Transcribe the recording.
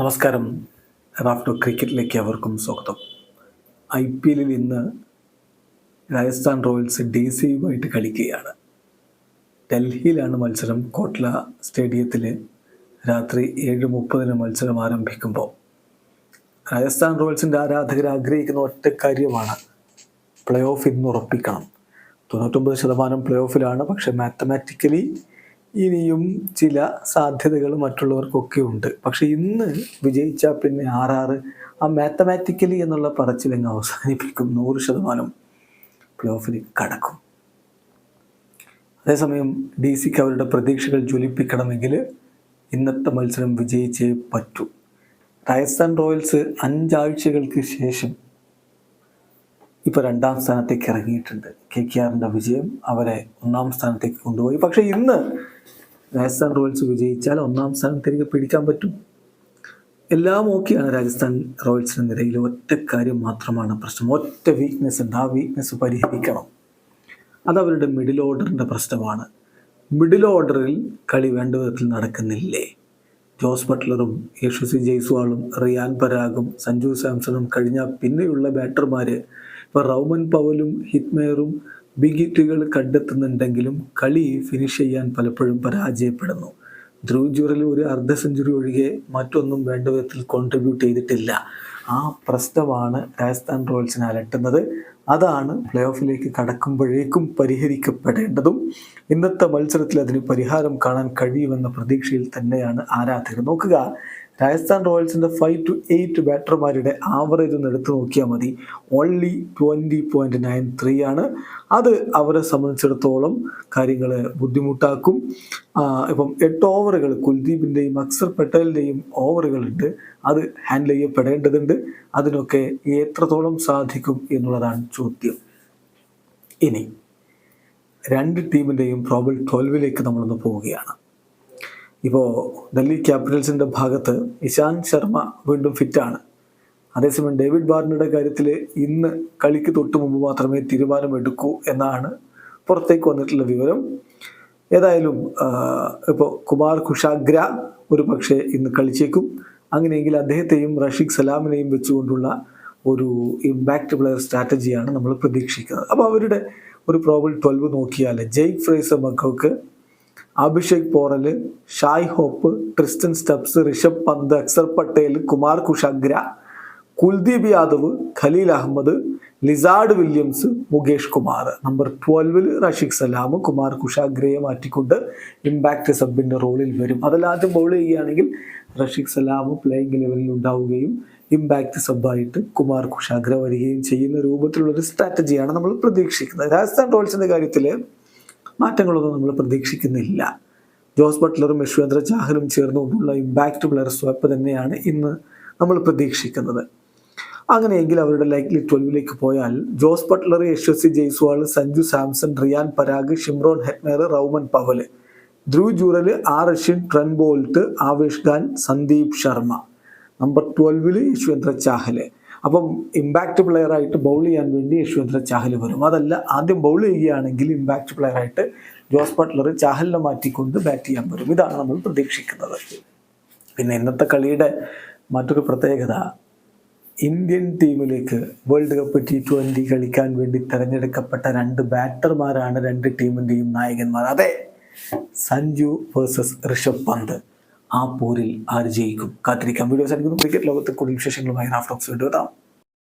നമസ്കാരം. റാഫ്റ്റോ ക്രിക്കറ്റിലേക്ക് അവർക്കും സ്വാഗതം. ഐ പി എല്ലിൽ ഇന്ന് രാജസ്ഥാൻ റോയൽസ് ഡി സിയുമായിട്ട് കളിക്കുകയാണ്. ഡൽഹിയിലാണ് മത്സരം. കോട്ട്ല സ്റ്റേഡിയത്തിൽ രാത്രി ഏഴ് മുപ്പതിന് മത്സരം ആരംഭിക്കുമ്പോൾ. രാജസ്ഥാൻ റോയൽസിന്റെ ആരാധകർ ആഗ്രഹിക്കുന്ന ഒറ്റ കാര്യമാണ് പ്ലേ ഓഫ് ഇന്ന് ഉറപ്പിക്കണം. തൊണ്ണൂറ്റൊമ്പത് ശതമാനം പ്ലേ ഓഫിലാണ്. പക്ഷേ മാത്തമാറ്റിക്കലി ഇനിയും ചില സാധ്യതകൾ മറ്റുള്ളവർക്കൊക്കെ ഉണ്ട്. പക്ഷെ ഇന്ന് വിജയിച്ചാൽ പിന്നെ ആറാറ് ആ മാത്തമാറ്റിക്കലി എന്നുള്ള പറച്ചിലങ്ങ് അവസാനിപ്പിക്കും. നൂറ് ശതമാനം പ്ലേ ഓഫിൽ കടക്കും. അതേസമയം ഡി സിക്ക് അവരുടെ പ്രതീക്ഷകൾ ജ്വലിപ്പിക്കണമെങ്കിൽ ഇന്നത്തെ മത്സരം വിജയിച്ചേ പറ്റൂ. രാജസ്ഥാൻ റോയൽസ് അഞ്ചാഴ്ചകൾക്ക് ശേഷം ഇപ്പോൾ രണ്ടാം സ്ഥാനത്തേക്ക് ഇറങ്ങിയിട്ടുണ്ട്. കെ കെ ആറിന്റെ വിജയം അവരെ ഒന്നാം സ്ഥാനത്തേക്ക് കൊണ്ടുപോയി. പക്ഷേ ഇന്ന് രാജസ്ഥാൻ റോയൽസ് വിജയിച്ചാൽ ഒന്നാം സ്ഥാനത്തേക്ക് പിടിക്കാൻ പറ്റും. എല്ലാം ഓക്കെയാണ് രാജസ്ഥാൻ റോയൽസിന്റെ നിരയിൽ. ഒറ്റ കാര്യം മാത്രമാണ് പ്രശ്നം. ഒറ്റ വീക്ക്നെസ് ഉണ്ട്. ആ വീക്ക്നെസ് പരിഹരിക്കണം. അതവരുടെ മിഡിൽ ഓർഡറിന്റെ പ്രശ്നമാണ്. മിഡിൽ ഓർഡറിൽ കളി വേണ്ട വിധത്തിൽ നടക്കുന്നില്ലേ? ജോസ് ബട്ട്ലറും യേശുസി ജയ്സ്വാളും റിയാൻ പരാഗും സഞ്ജു സാംസണും കഴിഞ്ഞ പിന്നെയുള്ള ബാറ്റർമാർ ഇപ്പോൾ റൗമൻ പവലും ഹിറ്റ്മെയറും ബിഗിറ്റുകൾ കണ്ടെത്തുന്നുണ്ടെങ്കിലും കളി ഫിനിഷ് ചെയ്യാൻ പലപ്പോഴും പരാജയപ്പെടുന്നു. ധ്രുവ് ഒരു അർദ്ധ സെഞ്ചുറി ഒഴികെ മറ്റൊന്നും വേണ്ട വിധത്തിൽ കോൺട്രിബ്യൂട്ട് ചെയ്തിട്ടില്ല. ആ പ്രശ്നമാണ് രാജസ്ഥാൻ റോയൽസിനെ അലട്ടുന്നത്. അതാണ് പ്ലേ ഓഫിലേക്ക് കടക്കുമ്പോഴേക്കും പരിഹരിക്കപ്പെടേണ്ടതും ഇന്നത്തെ മത്സരത്തിൽ അതിന് പരിഹാരം കാണാൻ കഴിയുമെന്ന പ്രതീക്ഷയിൽ തന്നെയാണ് ആരാധകർ. നോക്കുക രാജസ്ഥാൻ റോയൽസിന്റെ ഫൈവ് ടു എയ്റ്റ് ബാറ്റർമാരുടെ ആവറേജ് ഒന്ന് എടുത്തു നോക്കിയാൽ മതി. Only twenty point nine three ആണ്. അത് അവരെ സംബന്ധിച്ചിടത്തോളം കാര്യങ്ങൾ ബുദ്ധിമുട്ടാക്കും. ഇപ്പം എട്ട് ഓവറുകൾ കുൽദീപിന്റെയും അക്സർ പട്ടേലിന്റെയും ഓവറുകളുണ്ട് അത് ഹാൻഡിൽ ചെയ്യപ്പെടേണ്ടതുണ്ട്. അതിനൊക്കെ എത്രത്തോളം സാധിക്കും എന്നുള്ളതാണ് ചോദ്യം. ഇനി രണ്ട് ടീമിന്റെയും പ്രോബിൾ ട്വൽവിലേക്ക് നമ്മളൊന്ന് പോവുകയാണ്. ഇപ്പോൾ ഡൽഹി ക്യാപിറ്റൽസിന്റെ ഭാഗത്ത് ഇശാന്ത് ശർമ്മ വീണ്ടും ഫിറ്റാണ്. അതേസമയം ഡേവിഡ് വാർണറുടെ കാര്യത്തിൽ ഇന്ന് കളിക്ക് തൊട്ട് മുമ്പ് മാത്രമേ തീരുമാനമെടുക്കൂ എന്നാണ് പുറത്തേക്ക് വന്നിട്ടുള്ള വിവരം. ഏതായാലും ഇപ്പോൾ കുമാർ കുഷാഗ്ര ഒരു പക്ഷേ ഇന്ന് കളിച്ചേക്കും. അങ്ങനെയെങ്കിൽ അദ്ദേഹത്തെയും റഷീഖ് സലാമിനെയും വെച്ചുകൊണ്ടുള്ള ഒരു ഇമ്പാക്റ്റ് പ്ലെയർ സ്ട്രാറ്റജിയാണ് നമ്മൾ പ്രതീക്ഷിക്കുന്നത്. അപ്പോൾ അവരുടെ ഒരു പ്രോബിൾ ട്വൽവ് നോക്കിയാൽ ജെയ്ക് ഫ്രേസർ മക്കൾക്ക് Abhishek Porel Shai Hope Tristan Stubbs Rishabh Pant Axar Patel Kumar Kushagra Kuldeep Yadav Khaleel Ahmed Lizaad Williams Mukesh Kumar. Number ട്വൽവിൽ Rasikh Salam Kumar കുഷാഗ്രയെ മാറ്റിക്കൊണ്ട് ഇമ്പാക്റ്റ് സബിന്റെ റോളിൽ വരും. ആദ്യം ബൗൾ ചെയ്യുകയാണെങ്കിൽ റഷീഖ് സലാം പ്ലേയിങ് ലെവലിൽ ഉണ്ടാവുകയും ഇമ്പാക്റ്റ് സബായിട്ട് കുമാർ കുഷാഗ്ര വരികയും ചെയ്യുന്ന രൂപത്തിലുള്ളൊരു സ്ട്രാറ്റജിയാണ് നമ്മൾ പ്രതീക്ഷിക്കുന്നത്. രാജസ്ഥാൻ റോയൽസിന്റെ കാര്യത്തിൽ മാറ്റങ്ങളൊന്നും നമ്മൾ പ്രതീക്ഷിക്കുന്നില്ല. ജോസ് ബട്ട്ലറും യശ്വേന്ദ്ര ചാഹലും ചേർന്നുകൊണ്ടുള്ള ഇമ്പാക്റ്റ് പ്ലെയർ സ്വപ്പ് തന്നെയാണ് ഇന്ന് നമ്മൾ പ്രതീക്ഷിക്കുന്നത്. അങ്ങനെയെങ്കിൽ അവരുടെ ലൈക്ലി ട്വൽവിലേക്ക് പോയാൽ Jos Buttler Yashasvi Jaiswal Sanju Samson Riyan Parag Shimron Hetmyer Rovman Powell Dhruv Jurel R Ashwin Trent Boult Avesh Khan Sandeep Sharma. Number ട്വൽവിൽ Yuzvendra Chahal. അപ്പം ഇമ്പാക്റ്റ് പ്ലെയർ ആയിട്ട് ബൗൾ ചെയ്യാൻ വേണ്ടി യശ്വന്ദ്ര ചാഹൽ വരും. അതല്ല ആദ്യം ബൗൾ ചെയ്യുകയാണെങ്കിൽ ഇമ്പാക്റ്റ് പ്ലെയർ ആയിട്ട് ജോസ് ബട്ട്ലർ ചാഹലിനെ മാറ്റിക്കൊണ്ട് ബാറ്റ് ചെയ്യാൻ വരും. ഇതാണ് നമ്മൾ പ്രതീക്ഷിക്കുന്നത്. പിന്നെ ഇന്നത്തെ കളിയുടെ മറ്റൊരു പ്രത്യേകത ഇന്ത്യൻ ടീമിലേക്ക് വേൾഡ് കപ്പ് ടി ട്വന്റി കളിക്കാൻ വേണ്ടി തിരഞ്ഞെടുക്കപ്പെട്ട രണ്ട് ബാറ്റർമാരാണ് രണ്ട് ടീമിന്റെയും നായകന്മാർ. അതെ സഞ്ജു വേഴ്സസ് ഋഷഭ് പന്ത്. ആ പോരിൽ ആര് ജയിക്കും? കാത്തിരിക്കാം. വീഡിയോസ് ആയിരിക്കും ക്രിക്കറ്റ് ലോകത്തെ കൂടുതൽ വിശേഷങ്ങളുമായി റാഫ്റ്റോക്സ് വീണ്ടും എത്താം.